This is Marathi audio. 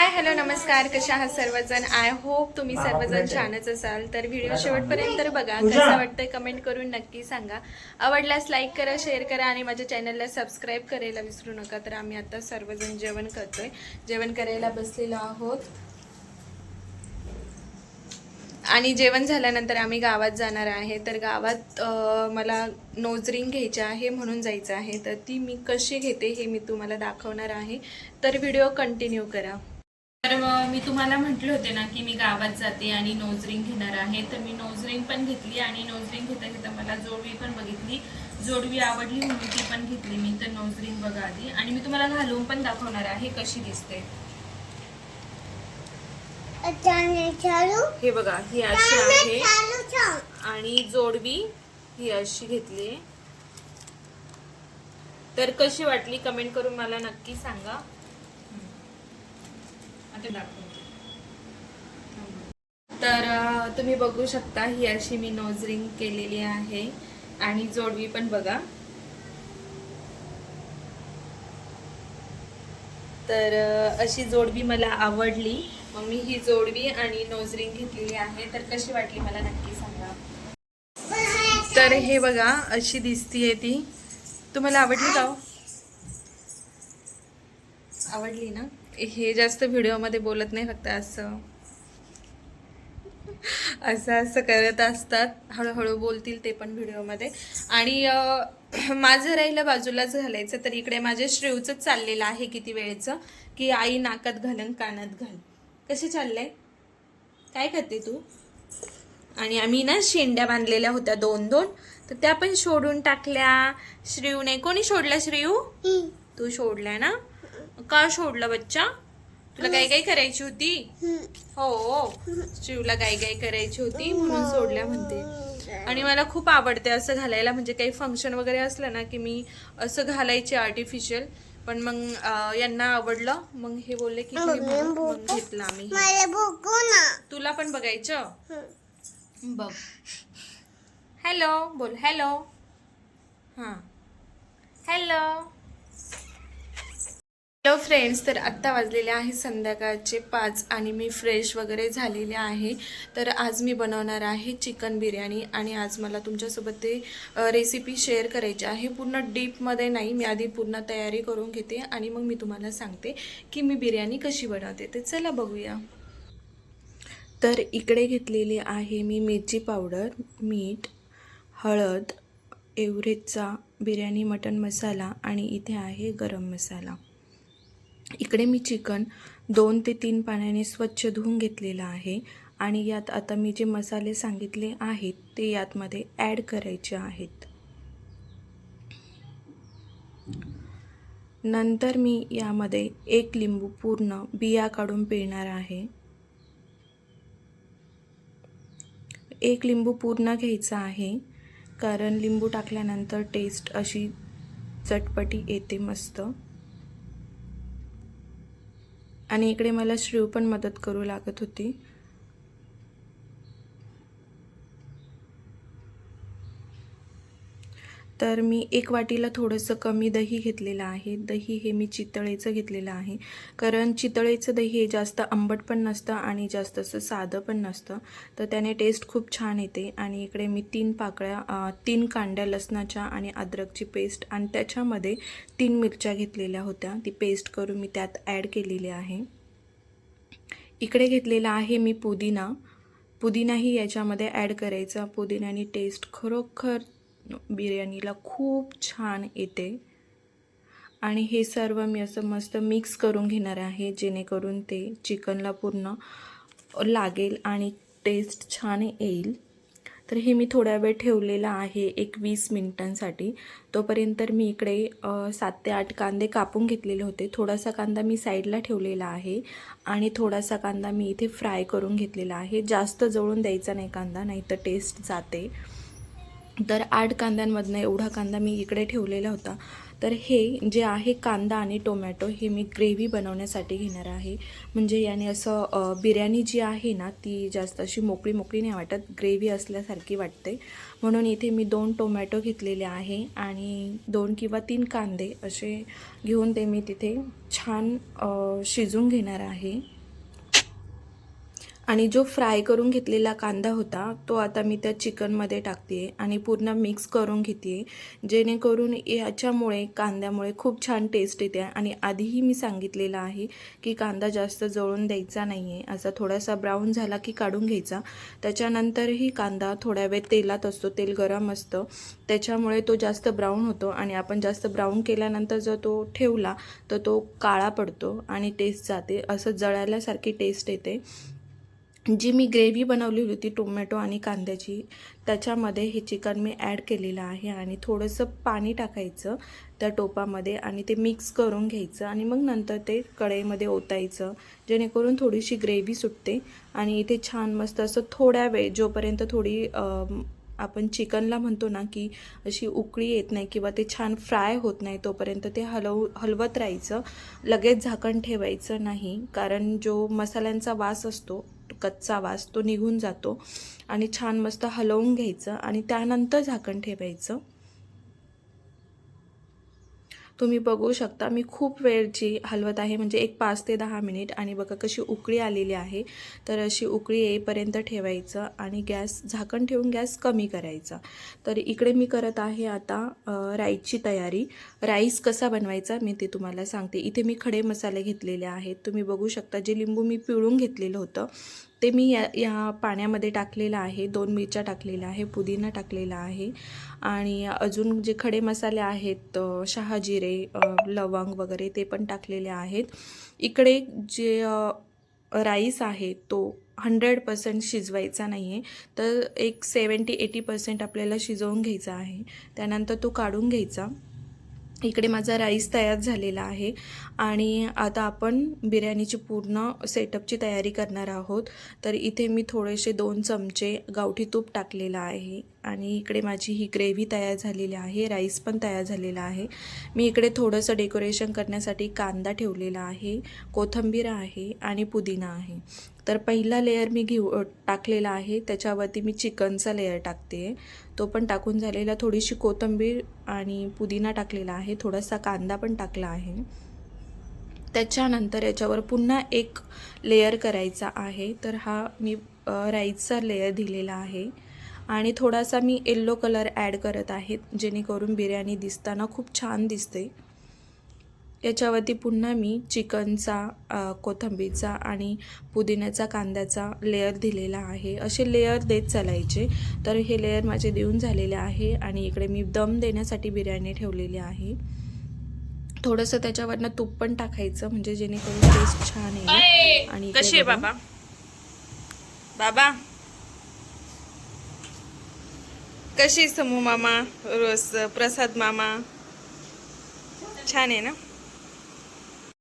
हाय हॅलो नमस्कार. कशा आहात सर्वजण? आय होप तुम्ही सर्वजण छानच असाल. तर व्हिडिओ शेवटपर्यंत तर बघा कसं वाटतंय कमेंट करून नक्की सांगा. आवडल्यास लाईक करा शेअर करा आणि माझ्या चॅनलला सबस्क्राईब करायला विसरू नका. तर आम्ही आता सर्वजण जेवण करतोय. जेवण करायला बसलेलो आहोत. आणि जेवण झाल्यानंतर आम्ही गावात जाणार आहे. तर गावात मला नोजरिंग घ्यायची आहे म्हणून जायचं आहे. तर ती मी कशी घेते हे मी तुम्हाला दाखवणार आहे. तर व्हिडिओ कंटिन्यू करा. तर मी तुम्हाला म्हटले होते ना की मी गावात जाते आणि नोजरिंग घेणार आहे. तर मी नोजरिंग पण घेतली आणि नोजरिंग घेता घेता मला जोडवी पण बघितली. जोडवी आवडली म्हणून ती पण घेतली मी. तर नोजरिंग बघा आधी. आणि मी तुम्हाला घालून पण दाखवणार आहे कशी दिसते. हे बघा ही अशी आहे. आणि जोडवी ही अशी घेतली. तर कशी वाटली कमेंट करून मला नक्की सांगा. दाखवते तर तुम्ही बघू शकता ही अशी मी नोज रिंग केलेली आहे आणि जोडवी पण बघा. तर अशी जोडवी मला आवडली. मग मी ही जोडवी आणि नोजरिंग घेतलेली आहे. तर कशी वाटली मला नक्की सांगा. तर हे बघा अशी दिसतीये ती. तुम्हाला आवडली का हो? आवडली ना? हे जास्त व्हिडिओमध्ये बोलत नाही फक्त असं. असं असं करत असतात. हळूहळू बोलतील ते पण व्हिडिओमध्ये. आणि माझं राहिलं बाजूलाच घालायचं तर इकडे माझ्या श्रेवचं चाललेलं आहे किती वेळेचं की आई नाकात घालन कानात घाल. कसे चाललंय? काय करते तू? आणि आम्ही ना शेंड्या बांधलेल्या होत्या दोन दोन. तर त्या पण सोडून टाकल्या. श्रीवने कोणी सोडल्या श्रीव तू सोडल्या ना? का सोडलं बच्चा? तुला काय काय करायची होती? हो शिवला गाय गाय करायची होती म्हणून सोडल्या म्हणते. आणि मला खूप आवडते असं घालायला. म्हणजे काही फंक्शन वगैरे असलं ना की मी असं घालायचे आर्टिफिशियल पण मग यांना आवडलं. मग हे बोलले की घेतलं आम्ही. हे. मला बघू ना. तुला पण बघायचं? बघ. हॅलो बोल. हॅलो हां. हॅलो हॅलो फ्रेंड्स तर आत्ता वाजलेले आहे संध्याकाळचे पाच आणि मी फ्रेश वगैरे झालेले आहे. तर आज मी बनवणार आहे चिकन बिर्याणी आणि आज मला तुमच्यासोबत ते रेसिपी शेअर करायची आहे. पूर्ण डीपमध्ये नाही मी आधी पूर्ण तयारी करून घेते आणि मग मी तुम्हाला सांगते की मी बिर्याणी कशी बनवते. ते चला बघूया. तर इकडे घेतलेली आहे मी मिरची पावडर मीठ हळद एवरेजचा बिर्याणी मटण मसाला आणि इथे आहे गरम मसाला. इकडे मी चिकन दोन ते तीन पाण्याने स्वच्छ धुवून घेतलेलं आहे. आणि यात आता मी जे मसाले सांगितले आहेत ते यातमध्ये ॲड करायचे आहेत. नंतर मी यामध्ये एक लिंबू पूर्ण बिया काढून पिळणार आहे. एक लिंबू पूर्ण घ्यायचा आहे कारण लिंबू टाकल्यानंतर टेस्ट अशी चटपटी येते मस्त. आणि इकडे मला श्रीव पण मदत करू लागत होती. तर मी एक वाटीला थोडंसं कमी दही घेतलेलं आहे. दही हे मी चितळेचं घेतलेलं आहे. कारण चितळेचं दही हे जास्त आंबट पण नसतं आणि जास्त असं साधं पण नसतं. तर त्याने टेस्ट खूप छान येते. आणि इकडे मी तीन पाकळ्या तीन कांड्या लसणाच्या आणि अद्रकची पेस्ट आणि त्याच्यामध्ये तीन मिरच्या घेतलेल्या होत्या. ती पेस्ट करून मी त्यात ॲड केलेली आहे. इकडे घेतलेला आहे मी पुदिना. पुदिनाही याच्यामध्ये ॲड करायचा. पुदिन्याने टेस्ट खरोखर बिर्याणीला खूप छान येते. आणि हे सर्व मी असं मस्त मिक्स करून घेणार आहे जेणेकरून ते चिकनला पूर्ण लागेल आणि टेस्ट छान येईल. तर हे मी थोड्या वेळ ठेवलेलं आहे एक वीस मिनिटांसाठी. तोपर्यंत मी इकडे सात ते आठ कांदे कापून घेतलेले होते. थोडासा कांदा मी साईडला ठेवलेला आहे आणि थोडासा कांदा मी इथे फ्राय करून घेतलेला आहे. जास्त जळून द्यायचा नाही कांदा नाही तर टेस्ट जाते. तर आठ कांद्यांमधनं एवढा कांदा मी इकडे ठेवलेला होता. तर हे जे आहे कांदा आणि टोमॅटो हे मी ग्रेव्ही बनवण्यासाठी घेणार आहे. म्हणजे याने असं बिर्याणी जी आहे ना ती जास्त अशी मोकळी मोकळी नाही वाटत ग्रेव्ही असल्यासारखी वाटते. म्हणून इथे मी दोन टोमॅटो घेतलेले आहे आणि दोन किंवा तीन कांदे असे घेऊन ते मी तिथे छान शिजून घेणार आहे. आणि जो फ्राय करून घेतलेला कांदा होता तो आता मी त्या चिकनमध्ये टाकते आणि पूर्ण मिक्स करून घेते जेणेकरून याच्यामुळे कांद्यामुळे खूप छान टेस्ट येते. आणि आधीही मी सांगितलेलं आहे की कांदा जास्त जळून द्यायचा नाही आहे असा थोडासा ब्राऊन झाला की काढून घ्यायचा. त्याच्यानंतरही कांदा थोड्या वेळ तेलात असतो तेल गरम असतं. त्याच्यामुळे तो जास्त ब्राऊन होतो आणि आपण जास्त ब्राऊन केल्यानंतर जर तो ठेवला तर तो काळा पडतो आणि टेस्ट जाते. असं जळाल्यासारखी टेस्ट येते. जी मी ग्रेव्ही बनवली होती टोमॅटो आणि कांद्याची त्याच्यामध्ये हे चिकन मी ॲड केलेलं आहे आणि थोडंसं पाणी टाकायचं त्या टोपामध्ये आणि ते मिक्स करून घ्यायचं आणि मग नंतर ते कढईमध्ये ओतायचं जेणेकरून थोडीशी ग्रेव्ही सुटते आणि इथे छान मस्त असं थोड्या वेळ जोपर्यंत थोडी आपण चिकनला म्हणतो ना की अशी उकळी येत नाही किंवा ते छान फ्राय होत नाही तोपर्यंत ते हलव हलवत राहायचं लगेच झाकण ठेवायचं नाही कारण जो मसाल्यांचा वास असतो कच्चा वास तो निघून जातो आणि छान मस्त हलवून घ्यायचं आणि त्यानंतर झाकण ठेवायचं. तुम्ही बघू शकता मी खूप वेळची हलवत आहे. म्हणजे एक पाच ते दहा मिनिट. आणि बघा कशी उकळी आलेली आहे. तर अशी उकळी येईपर्यंत ठेवायचं आणि गॅस झाकण ठेवून गॅस कमी करायचा. तर इकडे मी करत आहे आता राईसची तयारी. राईस कसा बनवायचा मी ते तुम्हाला सांगते. इथे मी खडे मसाले घेतलेले आहेत. तुम्ही बघू शकता जे लिंबू मी पिळून घेतलेलं होतं ते मी या या पाण्यामध्ये टाकलेलं आहे दोन मिरच्या टाकलेल्या आहे पुदिना टाकलेला आहे आणि अजून जे खडे मसाले आहेत शहाजिरे लवंग वगैरे ते पण टाकलेले आहेत. इकडे जे राईस आहे तो हंड्रेड पर्सेंट शिजवायचा नाही आहे तर एक सेवन्टी एटी पर्सेंट आपल्याला शिजवून घ्यायचा आहे. त्यानंतर तो काढून घ्यायचा. इकडे माझा राईस तयार झालेला आहे आणि आता आपण बिर्याणीची पूर्ण सेटअपची तयारी करणार आहोत. तर इथे मी थोडेसे दोन चमचे गावठी तूप टाकलेलं आहे. आणि इकडे माझी ही ग्रेव्ही तयार झालेली आहे राईस पण तयार झालेला आहे. मी इकडे थोडंसं डेकोरेशन करण्यासाठी कांदा ठेवलेला आहे कोथिंबीर आहे आणि पुदिना आहे. तर पहिला लेयर मी घेऊ टाकलेला आहे. त्याच्यावरती मी चिकनचा लेअर टाकते. तो पण टाकून झालेला थोडीशी कोथिंबीर आणि पुदिना टाकलेला आहे. थोडासा कांदा पण टाकला आहे. त्याच्यानंतर याच्यावर पुन्हा एक लेयर करायचा आहे. तर हा मी राईसचा लेयर दिलेला आहे. आणि थोडासा मी येल्लो कलर ॲड करत आहे जेणेकरून बिर्याणी दिसताना खूप छान दिसते. याच्यावरती पुन्हा मी चिकनचा कोथिंबीरचा आणि पुदिन्याचा कांद्याचा लेअर दिलेला आहे. असे लेअर देत चालायचे तर हे लेअर माझे देऊन झालेले आहे आणि इकडे मी दम देण्यासाठी बिर्याणी ठेवलेली आहे. थोडंसं त्याच्यावरनं तूप पण टाकायचं म्हणजे जेणेकरून टेस्ट छान येईल. आणि कशी. बाबा? बाबा कशी समूह मामा? रोज प्रसाद मामा? छान आहे ना?